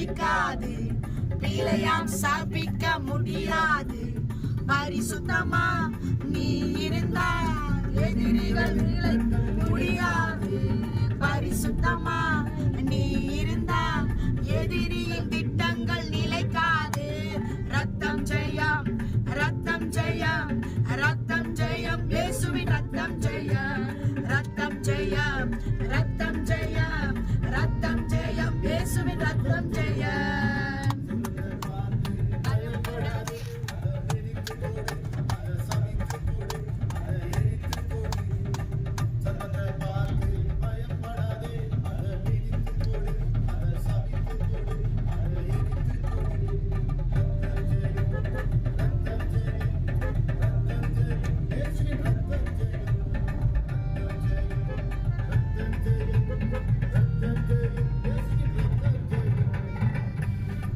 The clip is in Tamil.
பலிக்காது பிழையாம் சாப்பிக்க முடியாது. பரிசுத்தமா நீ இருந்தால் எதிரிகள் நிலைக்கும்.